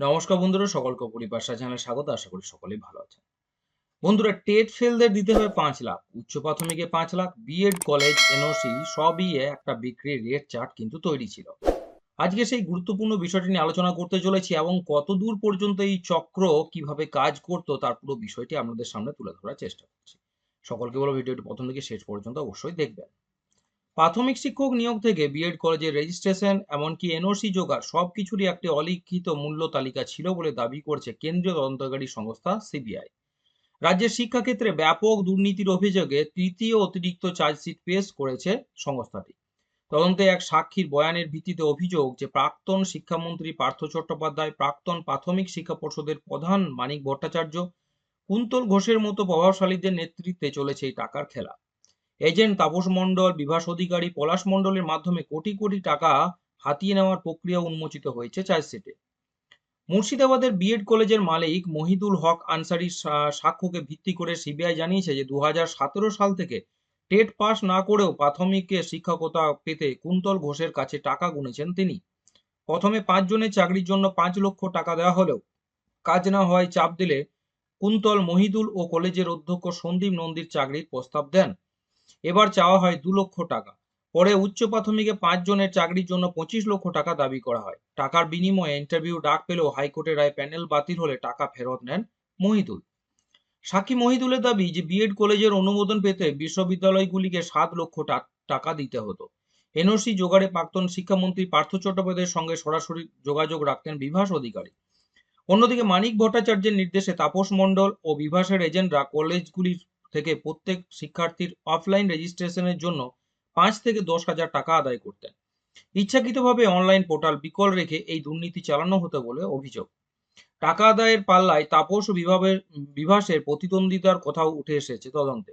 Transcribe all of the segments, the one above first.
নমস্কার বন্ধুরা, সকলকে পরিবার চ্যানেলে স্বাগত, আশা করি সকলেই ভালো আছেন। বন্ধুরা টেট ফেলদের দিতে হবে পাঁচ লাখ, উচ্চ প্রাথমিকে পাঁচ লাখ বিএড কলেজ এনওসি সবই একটা বিক্রির রেট চার্ট কিন্তু তৈরি ছিল। আজকে সেই গুরুত্বপূর্ণ বিষয়টি নিয়ে আলোচনা করতে চলেছি এবং কত দূর পর্যন্ত এই চক্র কীভাবে কাজ করতো তার পুরো বিষয়টি আপনাদের সামনে তুলে ধরার চেষ্টা করছি। সকলকে বলো, ভিডিওটি প্রথম থেকে শেষ পর্যন্ত অবশ্যই দেখবেন। প্রাথমিক শিক্ষক নিয়োগ থেকে বিএড কলেজের রেজিস্ট্রেশন এমনকি এনওসি জোগাড়, সবকিছুরই একটি অলিখিত মূল্য তালিকা ছিল বলে দাবি করছে কেন্দ্রীয় তদন্তকারী সংস্থা সিবিআই রাজ্যের শিক্ষাক্ষেত্রে ব্যাপক দুর্নীতির অভিযোগে তৃতীয় অতিরিক্ত চার্জশিট পেশ করেছে সংস্থাটি। তদন্তে এক সাক্ষীর বয়ানের ভিত্তিতে অভিযোগ যে প্রাক্তন শিক্ষামন্ত্রী পার্থ চট্টোপাধ্যায়, প্রাক্তন প্রাথমিক শিক্ষা পর্ষদের প্রধান মানিক ভট্টাচার্য, কুন্তল ঘোষের মতো প্রভাবশালীদের নেতৃত্বে চলেছে এই টাকার খেলা। এজেন্ট তাপস মণ্ডল, বিভাস অধিকারী, পলাশ মণ্ডলের মাধ্যমে কোটি কোটি টাকা হাতিয়ে নেওয়ার প্রক্রিয়া উন্মোচিত হয়েছে চার্জশিটে। মুর্শিদাবাদের বিএড কলেজের মালিক মহিদুল হক আনসারির সাক্ষ্যকে ভিত্তি করে সিবিআই জানিয়েছে যে দু সাল থেকে টেট পাস না করেও প্রাথমিকে শিক্ষকতা পেতে কুন্তল ঘোষের কাছে টাকা গুনেছেন তিনি। প্রথমে পাঁচজনের চাকরির জন্য পাঁচ লক্ষ টাকা দেওয়া হলেও কাজ না হয় চাপ দিলে কুন্তল মহিদুল ও কলেজের অধ্যক্ষ সন্দীপ নন্দীর চাকরির প্রস্তাব দেন। এবার চাওয়া হয় দু লক্ষ টাকা। পরে উচ্চ প্রাথমিকে পাঁচ জনের চাকরির জন্য পঁচিশ লক্ষ টাকা দাবি করা হয়। টাকার বিনিময়ে ইন্টারভিউ ডাক পেলেও হাইকোর্টের রায় প্যানেল বাতিল হলে টাকা ফেরত নেন মহিদুল। সাক্ষী মহিদুলের দাবি যে বিএড কলেজের অনুমোদন পেতে বিশ্ববিদ্যালয়গুলিকে সাত লক্ষ টাকা দিতে হতো। এনওসি জোগাড়ে প্রাক্তন শিক্ষামন্ত্রী পার্থ চট্টোপাধ্যায়ের সঙ্গে সরাসরি যোগাযোগ রাখতেন বিভাস অধিকারী। অন্যদিকে মানিক ভট্টাচার্যের নির্দেশে তাপস মণ্ডল ও বিভাসের এজেন্টরা কলেজগুলির থেকে প্রত্যেক শিক্ষার্থীর অফলাইন রেজিস্ট্রেশনের জন্য পাঁচ থেকে দশ হাজার টাকা আদায় করতেন। ইচ্ছাকৃতভাবে অনলাইন পোর্টাল বিকল রেখে এই দুর্নীতি চালানো হতো বলে অভিযোগ। টাকা আদায়ের পাল্লায় তাপস বিভাবের, বিভাসের প্রতিদ্বন্দ্বিতার কথাও উঠে এসেছে তদন্তে।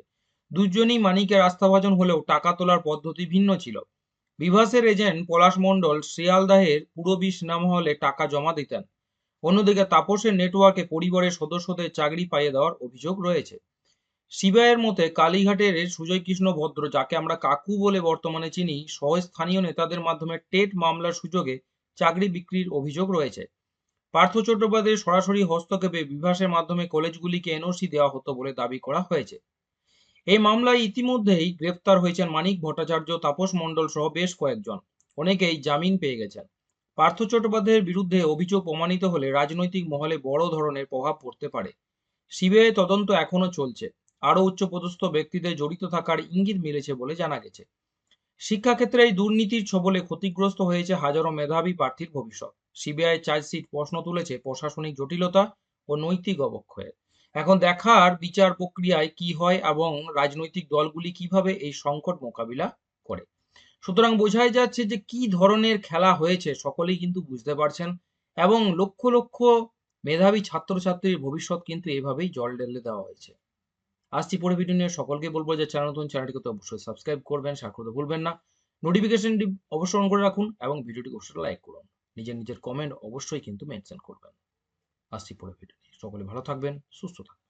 দুজনই মানিকের আস্থাভাজন হলেও টাকা তোলার পদ্ধতি ভিন্ন ছিল। বিভাসের এজেন্ট পলাশ মণ্ডল শিয়ালদাহের পুরবী সিনেমা হলে টাকা জমা দিতেন। অন্যদিকে তাপসের নেটওয়ার্কে পরিবারের সদস্যদের চাকরি পাইয়ে দেওয়ার অভিযোগ রয়েছে। সিবিআইয়ের মতে কালীঘাটের সুজয় কৃষ্ণ ভদ্র, যাকে আমরা কাকু বলে বর্তমানে চিনি সহ স্থানীয় নেতাদের মাধ্যমে টেট মামলার সুযোগে চাকরি বিক্রির অভিযোগ রয়েছে। পার্থ চট্টোপাধ্যায়ের সরাসরি হস্তক্ষেপে বিভাসের মাধ্যমে কলেজগুলিকে এনওসি দেওয়া হতো বলে দাবি করা হয়েছে। এই মামলায় ইতিমধ্যেই গ্রেফতার হয়েছেন মানিক ভট্টাচার্য, তাপস মণ্ডল সহ বেশ কয়েকজন। অনেকেই জামিন পেয়ে গেছেন। পার্থ চট্টোপাধ্যায়ের বিরুদ্ধে অভিযোগ প্রমাণিত হলে রাজনৈতিক মহলে বড় ধরনের প্রভাব পড়তে পারে। সিবিআই তদন্ত এখনও চলছে। আরও উচ্চপদস্থ ব্যক্তিদের জড়িত থাকার ইঙ্গিত মিলেছে বলে জানা গেছে। শিক্ষাক্ষেত্রে এই দুর্নীতির ছবলে ক্ষতিগ্রস্ত হয়েছে হাজারো মেধাবী প্রার্থীর ভবিষ্যৎ। সিবিআই চার্জশিট প্রশ্ন তুলেছে প্রশাসনিক জটিলতা ও নৈতিক অবক্ষয়ের এখন দেখার বিচার প্রক্রিয়ায় কি হয় এবং রাজনৈতিক দলগুলি কীভাবে এই সংকট মোকাবিলা করে? সুতরাং বোঝাই যাচ্ছে যে কি ধরনের খেলা হয়েছে সকলেই কিন্তু বুঝতে পারছেন এবং লক্ষ লক্ষ মেধাবী ছাত্রছাত্রীর ভবিষ্যৎ কিন্তু এভাবেই জল ঢেলে দেওয়া হয়েছে। আসছি পরে ভিডিও নিয়ে সকলকে বলব যে চ্যানেল নতুন, চ্যানেলটিকে তো অবশ্যই সাবস্ক্রাইব করবেন শেয়ার করতে ভুলবেন না। নোটিফিকেশনটি অবশ্যই অন করে রাখুন এবং ভিডিওটি অবশ্যই লাইক করুন। নিজের নিজের কমেন্ট অবশ্যই কিন্তু মেনশন করবেন। আসছি পরে ভিডিও নিয়ে সকলে ভালো থাকবেন, সুস্থ থাকবেন।